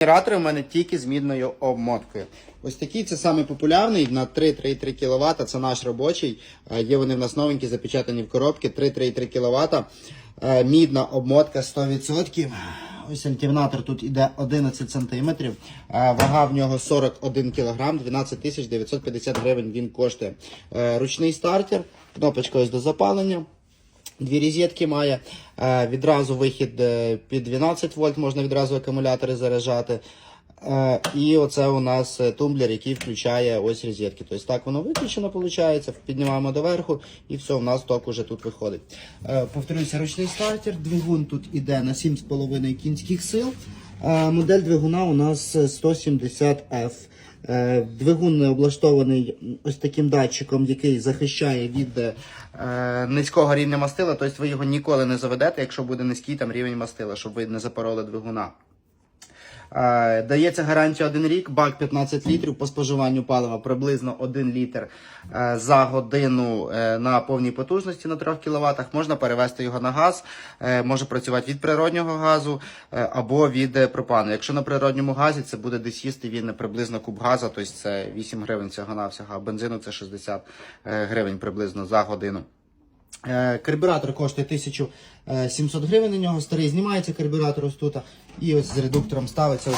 Генератори у мене тільки з мідною обмоткою. Ось такий це самий популярний на 3-3,3 кВт. Це наш робочий. Е, Є вони в нас новенькі, запечатані в коробці 3-3,3 кВт. Мідна обмотка 100%. Ось альтернатор тут іде 11 см. Вага в нього 41 кг, 12 тисяч 950 гривень він коштує. Е, Ручний стартер, кнопочка ось до запалення. Дві розетки має. Е, відразу вихід е, під 12 вольт, можна відразу акумулятори заряджати. Е, і оце у нас тумблер, який включає ось розетки. Тобто так воно виключено, виходить, піднімаємо доверху і все, у нас ток уже тут виходить. Повторюся, ручний стартер, двигун тут іде на 7,5 кінських сил. Е, модель двигуна у нас 170F. Е, Двигун облаштований ось таким датчиком, який захищає від е, низького рівня мастила. Тобто ви його ніколи не заведете, якщо буде низький там рівень мастила, щоб ви не запороли двигуна. Дається гарантія 1 рік, бак 15 літрів по споживанню палива приблизно 1 літр е, за годину е, на повній потужності на 3 кВт. Можна перевести його на газ, е, може працювати від природнього газу або від пропану. Якщо на природньому газі це буде десь їсти він приблизно куб газу, тобто це 8 гривень всього навсього а бензину це 60 е, гривень приблизно за годину. Е, Карбюратор коштує 1700 гривень на нього. Старий знімається карбюратор ось тут. І ось з редуктором ставиться.